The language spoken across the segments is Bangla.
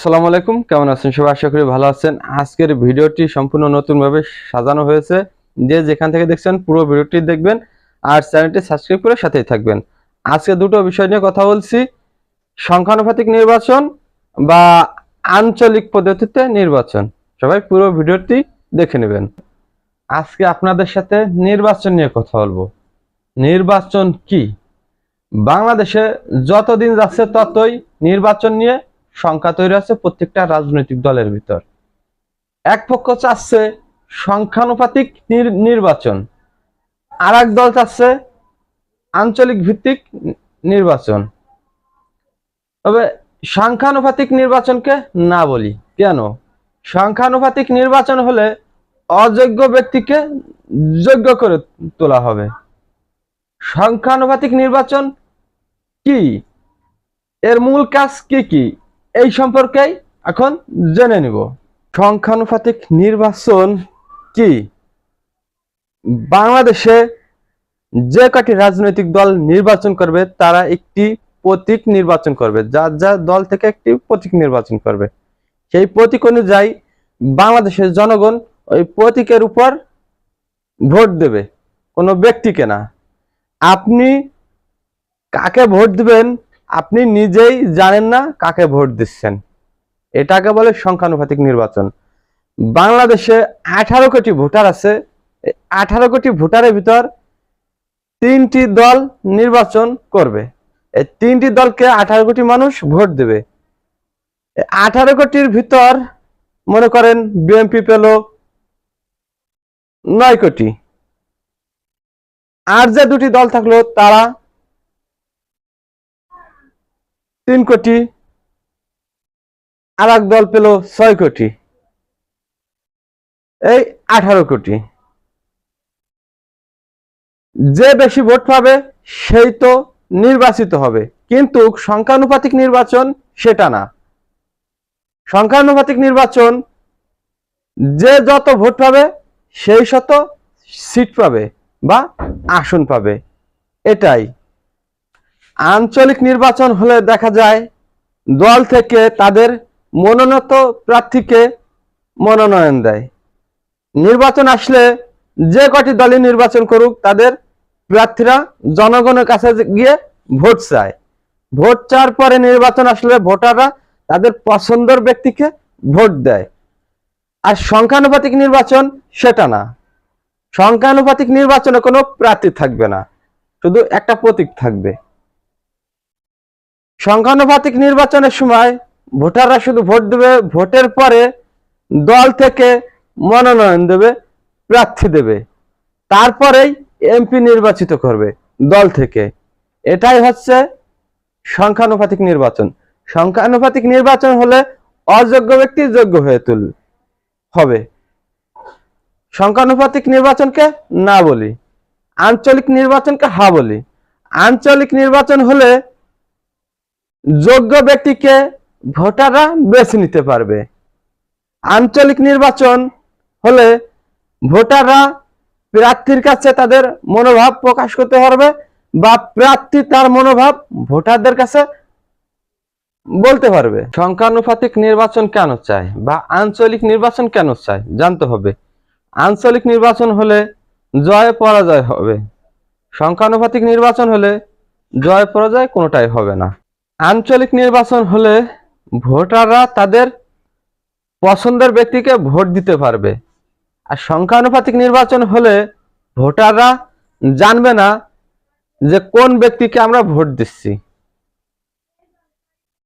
আসসালামু আলাইকুম। কেমন আছেন? সবাই আশা করি ভালো আছেন। আজকের ভিডিওটি সম্পূর্ণ নতুনভাবে সাজানো হয়েছে। যে যেখান থেকে দেখছেন পুরো ভিডিওটি দেখবেন আর চ্যানেলটি সাবস্ক্রাইব করে সাথেই থাকবেন। আজকে দুটো বিষয় নিয়ে কথা বলছি। সংখ্যানুপাতিক নির্বাচন বা আঞ্চলিক পদ্ধতিতে নির্বাচন। সবাই পুরো ভিডিওটি দেখে নেবেন। আজকে আপনাদের সাথে নির্বাচন নিয়ে কথা বলব। নির্বাচন কি? বাংলাদেশে যতদিন যাচ্ছে ততই নির্বাচন নিয়ে সংখ্যা তৈরি আছে প্রত্যেকটা রাজনৈতিক দলের ভিতর। এক পক্ষ চাচ্ছে সংখ্যানুপাতিক নির- নির্বাচন। আর এক দল চাচ্ছে আঞ্চলিক ভিত্তিক নির্বাচন। তবে সংখ্যানুপাতিক নির্বাচনকে না বলি, কেন? সংখ্যানুপাতিক নির্বাচন হলে অযোগ্য ব্যক্তিকে যোগ্য করে তোলা হবে। সংখ্যানুপাতিক নির্বাচন কি? এর মূল কাজ কি কি? এই সম্পর্কেই এখন জেনে নিব। সংখ্যানুপাতিক নির্বাচন কি? বাংলাদেশে যে কটি রাজনৈতিক দল নির্বাচন করবে, তারা একটি প্রতীক নির্বাচন করবে। যার যার দল থেকে একটি প্রতীক নির্বাচন করবে। সেই প্রতীক অনুযায়ী বাংলাদেশের জনগণ ওই প্রতীকের উপর ভোট দেবে। কোনো ব্যক্তিকে না। আপনি কাকে ভোট দিবেন আপনি নিজেই জানেন না কাকে ভোট দিচ্ছেন। এটাকে বলে সংখ্যানুপাতিক নির্বাচন। বাংলাদেশে আঠারো কোটি ভোটার আছে। আঠারো কোটি ভোটারের ভিতর তিনটি দল নির্বাচন করবে। এই তিনটি দলকে আঠারো কোটি মানুষ ভোট দেবে। আঠারো কোটির ভিতর মনে করেন বিএনপি পেল নয় কোটি। আর যে দুটি দল থাকল তারা তিন কোটি আর এক দল পেল ছয় কোটি, এই আঠারো কোটি। যে বেশি ভোট পাবে, সেই তো নির্বাচিত হবে। কিন্তু সংখ্যানুপাতিক নির্বাচন সেটা না। সংখ্যানুপাতিক নির্বাচন, যে যত ভোট পাবে, সেই শত সিট পাবে বা আসন পাবে। এটাই। আঞ্চলিক নির্বাচন হলে দেখা যায় দল থেকে তাদের মনোনীত প্রার্থীকে মনোনয়ন দেয়। নির্বাচন আসলে যে কটি দলই নির্বাচন করুক, তাদের প্রার্থীরা জনগণের কাছে গিয়ে ভোট চায়। ভোট চাওয়ার পরে নির্বাচন আসলে ভোটাররা তাদের পছন্দের ব্যক্তিকে ভোট দেয়। আর সংখ্যানুপাতিক নির্বাচন সেটা না। সংখ্যানুপাতিক নির্বাচনে কোনো প্রার্থী থাকবে না। শুধু একটা প্রতীক থাকবে। সংখ্যানুপাতিক নির্বাচনের সময় ভোটাররা শুধু ভোট দেবে, ভোটের পরে দল থেকে মনোনয়ন দেবে, প্রার্থী দেবে। তারপরেই এমপি নির্বাচিত করবে দল থেকে। এটাই হচ্ছে সংখ্যানুপাতিক নির্বাচন। সংখ্যানুপাতিক নির্বাচন হলে অযোগ্য ব্যক্তি যোগ্য হয়ে তুল হবে। সংখ্যানুপাতিক নির্বাচনকে না বলি, আঞ্চলিক নির্বাচনকে হা বলি। আঞ্চলিক নির্বাচন হলে যোগ্য ব্যক্তিকে ভোটাররা বেছে নিতে পারবে। আঞ্চলিক নির্বাচন হলে ভোটাররা প্রার্থীর কাছে তাদের মনোভাব প্রকাশ করতে পারবে বা প্রার্থী তার মনোভাব ভোটারদের কাছে বলতে পারবে। সংখ্যানুপাতিক নির্বাচন কেন চায় বা আঞ্চলিক নির্বাচন কেন চায় জানতে হবে। আঞ্চলিক নির্বাচন হলে জয় পরাজয় হবে। সংখ্যানুপাতিক নির্বাচন হলে জয় পরাজয় কোনোটাই হবে না। আঞ্চলিক নির্বাচন হলে ভোটাররা তাদের পছন্দের ব্যক্তিকে ভোট দিতে পারবে। আর সংখ্যানুপাতিক নির্বাচন হলে ভোটাররা জানবে না যে কোন ব্যক্তিকে আমরা ভোট দিচ্ছি।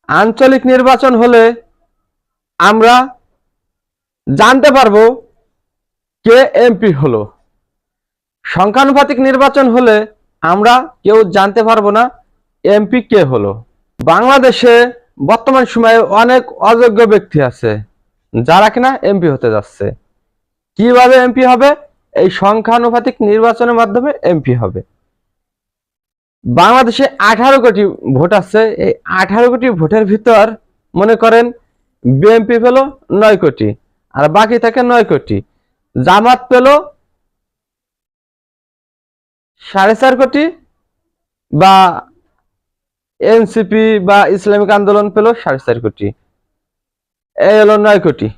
আঞ্চলিক নির্বাচন হলে আমরা জানতে পারব কে এমপি হলো। সংখ্যানুপাতিক নির্বাচন হলে আমরা কেউ জানতে পারব না এমপি কে হলো। বাংলাদেশে বর্তমান সময়ে অনেক অযোগ্য ব্যক্তি আছে, যারা কিনা এমপি হতে যাচ্ছে। কীভাবে এমপি হবে? এই সংখ্যানুপাতিক নির্বাচনের মাধ্যমে এমপি হবে। বাংলাদেশে আঠারো কোটি ভোট আছে, এই আঠারো কোটি ভোটের ভিতর মনে করেন বিএনপি পেল নয় কোটি, আর বাকি থাকে নয় কোটি। জামাত পেল সাড়ে চার কোটি বা এনসিপি বা ইসলামিক আন্দোলন পেল সাড়ে চার কোটি। এই হলো নয় কোটি।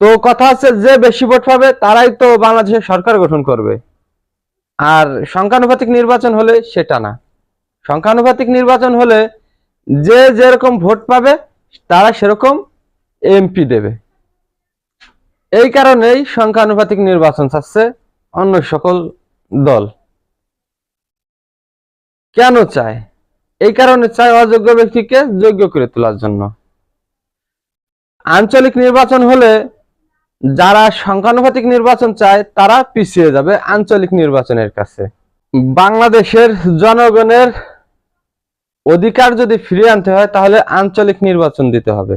তো কথা হচ্ছে যে বেশি ভোট পাবে তারাই তো বাংলাদেশের সরকার গঠন করবে। আর সংখ্যানুপাতিক নির্বাচন হলে সেটা না। সংখ্যানুপাতিক নির্বাচন হলে যে যেরকম ভোট পাবে তারা সেরকম এমপি দেবে। এই কারণেই সংখ্যানুপাতিক নির্বাচন চাচ্ছে অন্য সকল দল। কেন চায়? এই কারণে চায় অযোগ্য ব্যক্তিকে যোগ্য করে তোলার জন্য। আঞ্চলিক নির্বাচন হলে যারা সংখ্যানুপাতিক নির্বাচন চায়, তারা পিছিয়ে যাবে আঞ্চলিক নির্বাচনের কাছে। বাংলাদেশের জনগণের অধিকার যদি ফিরিয়ে আনতে হয়, তাহলে আঞ্চলিক নির্বাচন দিতে হবে।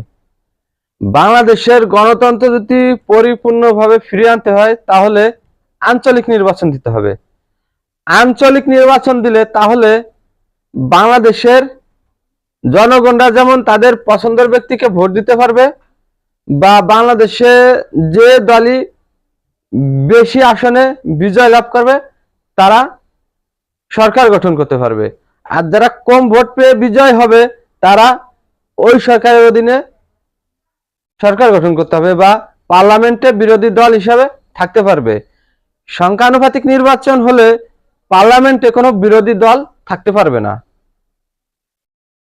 বাংলাদেশের গণতন্ত্র যদি পরিপূর্ণভাবে ফিরিয়ে আনতে হয়, তাহলে আঞ্চলিক নির্বাচন দিতে হবে। আঞ্চলিক নির্বাচন দিলে তাহলে বাংলাদেশের জনগণরা যেমন তাদের পছন্দের ব্যক্তিকে ভোট দিতে পারবে বা বাংলাদেশে যে দলই বেশি আসনে বিজয় লাভ করবে, তারা সরকার গঠন করতে পারবে। আর যারা কম ভোট পেয়ে বিজয় হবে, তারা ওই সরকারের অধীনে সরকার গঠন করতে হবে বা পার্লামেন্টে বিরোধী দল হিসাবে থাকতে পারবে। সংখ্যানুপাতিক নির্বাচন হলে পার্লামেন্টে কোনো বিরোধী দল থাকতে পারবে না।